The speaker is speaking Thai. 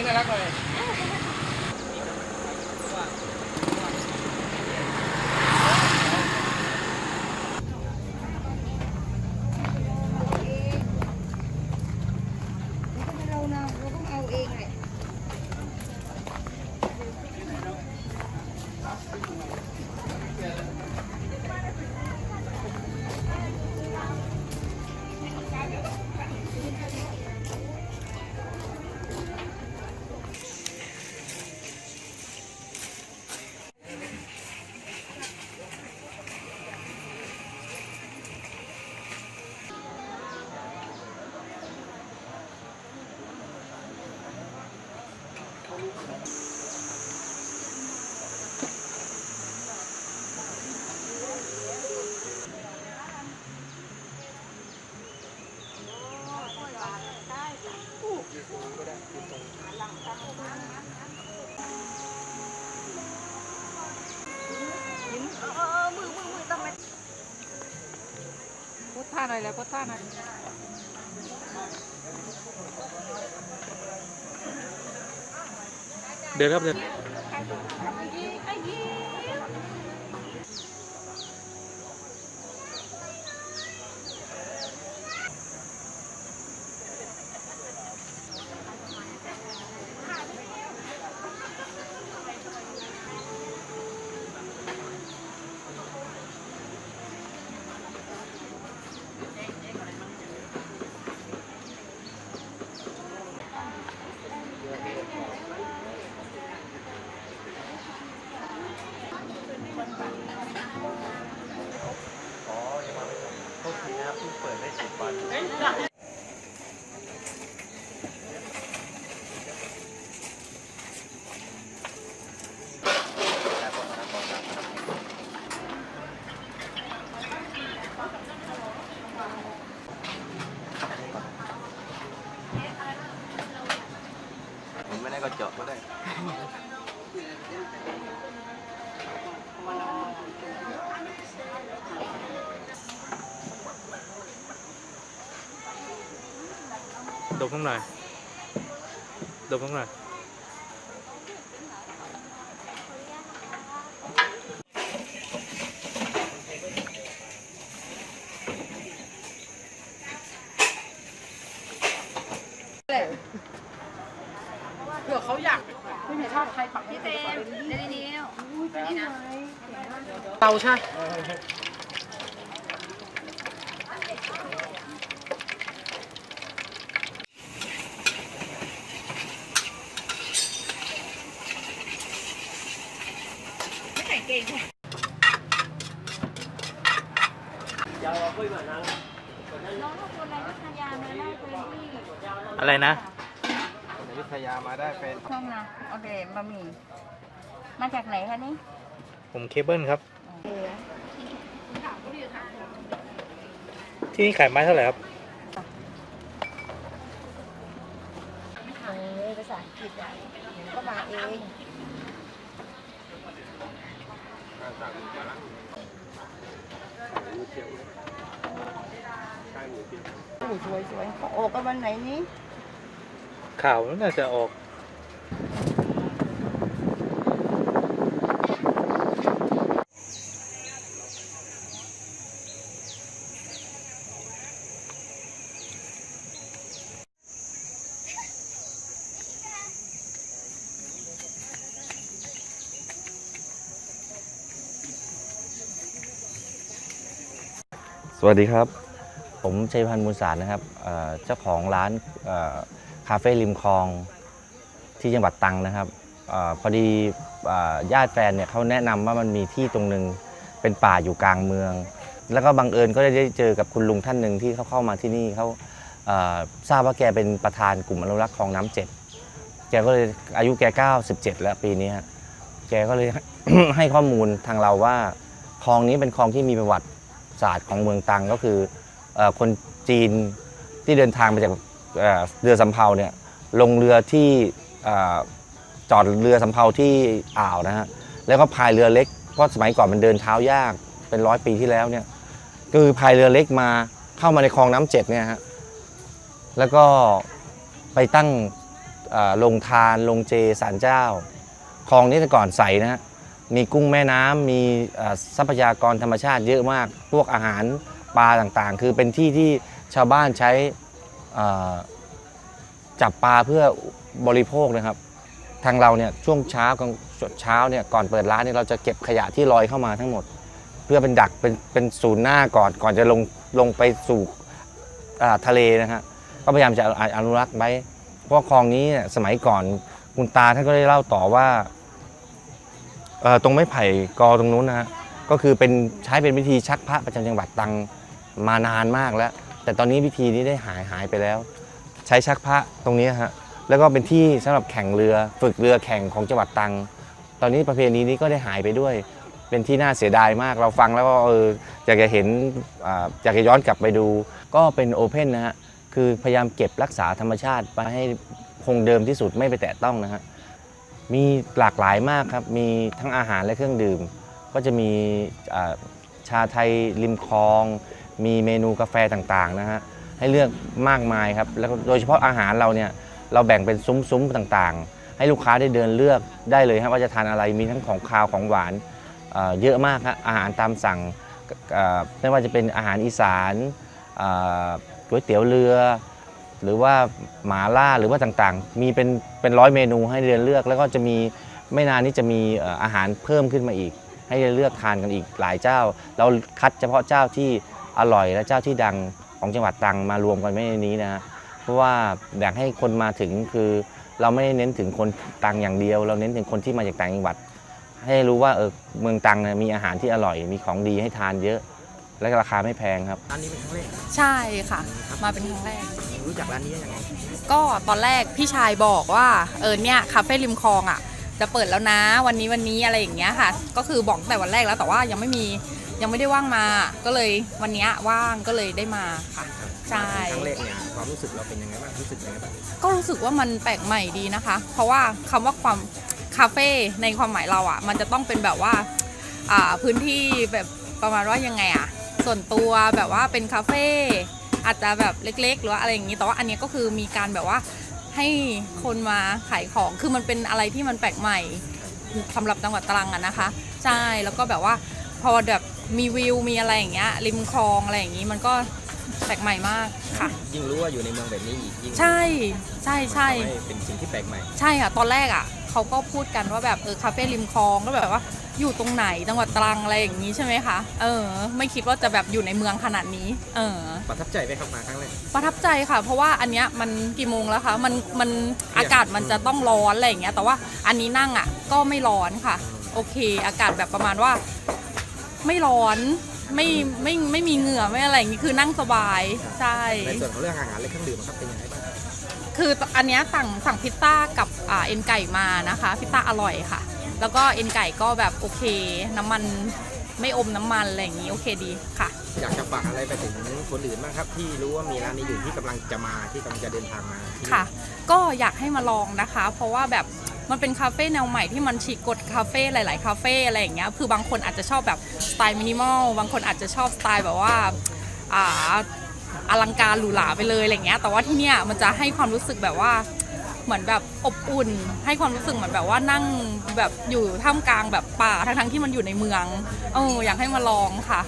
นี้น่ารั ทท่าหน่อยแล้วพุทท่าหน่อย เดินครับเดิน เพิ่งเปิดได้สิบวันผมไม่ได้ก็เจาะก็ได้ ดมข้างในดมข้างในเผื่อเขาอยากไม่มีชอบใครปักพี่เต็มเดี๋ยวนี้นี่นะเราใช่ ไม่ใส่ เก่งน้องเอาคนอะไรวิทยามาได้เป็นที่อะไรนะอยุธยามาได้เป็นช่องนะโอเคบะหมี่มาจากไหนคะนี่ผมเคเบิลครับเออที่นี่ขายไม้เท่าไหร่ครับเออภาษาอังกฤษอะเดี๋ยวก็มาเอง โอ้ สวยสวยๆเขาออกกันวันไหนนี้ข่าวน่าจะออก สวัสดีครับ ผมชัยพันธ์มูลสารนะครับเจ้าของร้านคาเฟ่ริมคลองที่จังหวัดตรังนะครับอพอดีญาติแฟนเนี่ยเขาแนะนำว่ามันมีที่ตรงหนึ่งเป็นป่าอยู่กลางเมือง แล้วก็บังเอิญก็ได้เจอกับคุณลุงท่านหนึ่งที่เขาเข้ามาที่นี่เขาทราบว่าแกเป็นประธานกลุ่มอนุรักษ์คลองน้ำเจ็ดแกก็เลยอายุแก97 แล้วปีนี้แกก็เลยให้ข้อมูลทางเราว่าคลองนี้เป็นคลองที่มีประวัติ ศาสตร์ของเมืองตังก็คืออคนจีนที่เดินทางมาจากเเรือสำเภาเนี่ยลงเรือที่เอ่จอดเรือสำเภาที่อ่าวนะฮะแล้วก็พายเรือเล็กเพราะสมัยก่อนมันเดินเท้ายากเป็นร้อยปีที่แล้วเนี่ยคือพายเรือเล็กมาเข้ามาในคลองน้ำเจ็ดเนี่ยฮะแล้วก็ไปตั้งเอ่อโรงทานโรงเจสารเจ้า คลองนี้แต่ก่อนใสนะฮะ มีกุ้งแม่น้ำมีทรัพยากรธรรมชาติเยอะมาก พวกอาหารปลาต่างๆ คือเป็นที่ที่ชาวบ้านใช้จับปลาเพื่อบริโภคนะครับ ทางเราเนี่ยช่วงเช้ากลางเช้าเนี่ยก่อนเปิดร้านเนี่ยเราจะเก็บขยะที่ลอยเข้ามาทั้งหมด เพื่อเป็นดักเป็นเป็นศูนย์หน้าก่อนก่อนจะลงลงไปสู่ทะเลนะฮะก็พยายามจะอนุรักษ์ไว้เพราะคลองนี้เนี่ยสมัยก่อนคุณตาท่านก็ได้เล่าต่อว่า ตรงไม้ไผ่กอตรงนู้นนะฮะก็คือเป็นใช้เป็นวิธีชักพระประจำจังหวัดตรังมานานมากแล้ว แต่ตอนนี้วิธีนี้ได้หายหายไปแล้ว ใช้ชักพระตรงนี้ฮะแล้วก็เป็นที่สำหรับแข่งเรือฝึกเรือแข่งของจังหวัดตรัง ตอนนี้ประเพณีนี้ก็ได้หายไปด้วย เป็นที่น่าเสียดายมากเราฟังแล้วก็เอออยากจะเห็นออยากจะย้อนกลับไปดู ก็เป็นโอเพ่นนะฮะคือพยายามเก็บรักษาธรรมชาติไปให้คงเดิมที่สุดไม่ไปแตะต้องนะฮะ มีหลากหลายมากครับ มีทั้งอาหารและเครื่องดื่ม ก็จะมีชาไทยริมคลอง มีเมนูกาแฟต่างๆนะฮะให้เลือกมากมายครับแล้วโดยเฉพาะอาหารเราเนี่ยเราแบ่งเป็นซุ้มๆต่างๆ ให้ลูกค้าได้เดินเลือกได้เลยครับว่าจะทานอะไรมีทั้งของคาวของหวานเยอะมากครับอาหารตามสั่งไม่ว่าจะเป็นอาหารอีสานก๋วยเตี๋ยวเรือ หรือว่าหมาล่าหรือว่าต่างๆ มีเป็นเป็นร้อยเมนูให้เดินเลือก แล้วก็จะมีไม่นานนี้จะมีอาหารเพิ่มขึ้นมาอีก ให้เลือกทานกันอีกหลายเจ้า เราคัดเฉพาะเจ้าที่อร่อยและเจ้าที่ดังของจังหวัดตรังมารวมกันไว้ในนี้นะฮะเพราะว่าอยากให้คนมาถึงคือเราไม่ได้เน้นถึงคนตรังอย่างเดียว เราเน้นถึงคนที่มาจากต่างจังหวัด ให้รู้ว่าเออเมืองตรังมีอาหารที่อร่อยมีของดีให้ทานเยอะ และราคาไม่แพงครับ ร้านนี้เป็นครั้งแรกใช่ค่ะ มาเป็นครั้งแรก รู้จักร้านนี้ได้ยังไงก็ตอนแรกพี่ชายบอกว่าเออเนี่ยคาเฟ่ริมคลองอะ จะเปิดแล้วนะ วันนี้วันนี้อะไรอย่างเงี้ยค่ะ ก็คือบอกตั้งแต่วันแรกแล้วแต่ว่ายังไม่มียังไม่ได้ว่างมา ก็เลยวันเนี้ยว่างก็เลยได้มาค่ะ ใช่ครั้งแรกเนี่ยความรู้สึกเราเป็นยังไงบ้างรู้สึกยังไงบ้างก็รู้สึกว่ามันแปลกใหม่ดีนะคะ เพราะว่าคำว่าความคาเฟ่ในความหมายเราอะ มันจะต้องเป็นแบบว่า อ่าพื้นที่แบบประมาณว่ายังไงอะ ส่วนตัวแบบว่าเป็นคาเฟ่อาจจะแบบเล็ก ๆ หรือว่าอะไรอย่างนี้แต่ว่าอันเนี้ยก็คือมีการแบบว่าให้คนมาขายของคือมันเป็นอะไรที่มันแปลกใหม่สำหรับจังหวัดตรังอะนะคะ ใช่แล้วก็แบบว่าพอแบบมีวิวมีอะไรอย่างเงี้ยริมคลองอะไรอย่างนี้มันก็แปลกใหม่มากค่ะ ยิ่งรู้ว่าอยู่ในเมืองแบบนี้อีกยิ่งใช่ใช่ใช่ทำให้เป็นสิ่งที่แปลกใหม่ ใช่ค่ะตอนแรกอะ เขาก็พูดกันว่าแบบเออคาเฟ่ริมคลองก็แบบว่าอยู่ตรงไหนจังหวัดตรังอะไรอย่างนี้ใช่ไหมคะ เออ ไม่คิดว่าจะแบบอยู่ในเมืองขนาดนี้ เออ ประทับใจไหมครับมาครั้งแรก ประทับใจค่ะ เพราะว่าอันเนี้ยมันกี่โมงแล้วคะมันมันอากาศมันจะต้องร้อนอะไรอย่างเงี้ยแต่ว่าอันนี้นั่งอะก็ไม่ร้อนค่ะ โอเค อากาศแบบประมาณว่า ไม่ร้อนไม่ไม่ไม่มีเหงื่อไม่อะไรอย่างงี้คือนั่งสบายใช่ในส่วนของเรื่องอาหารและเครื่องดื่มครับเป็นยังไงบ้าง คืออันเนี้ยสั่งสั่งพิซซ่ากับอ่าเอ็นไก่มานะคะ พิซซ่าอร่อยค่ะ แล้วก็เอ็นไก่ก็แบบโอเค น้ำมันไม่อมน้ำมันอะไรอย่างนี้โอเคดีค่ะ อยากจะฝากอะไรไปถึงคนอื่นบ้างครับ ที่รู้ว่ามีร้านนี้อยู่ที่กำลังจะมาที่กำลังจะเดินทางมาที่นี่ค่ะ ก็อยากให้มาลองนะคะ เพราะว่าแบบมันเป็นคาเฟ่แนวใหม่ที่มันฉีกกฎคาเฟ่หลาย ๆ คาเฟ่อะไรอย่างเงี้ย คือบางคนอาจจะชอบแบบสไตล์มินิมอล บางคนอาจจะชอบสไตล์แบบว่าอ่า อลังการหรูหราไปเลยอะไรเงี้ย แต่ว่าที่เนี่ยมันจะให้ความรู้สึกแบบว่าเหมือนแบบอบอุ่น ให้ความรู้สึกเหมือนแบบว่านั่งแบบอยู่ท่ามกลางแบบป่าทั้งๆที่มันอยู่ในเมืองเอออยากให้มาลองค่ะ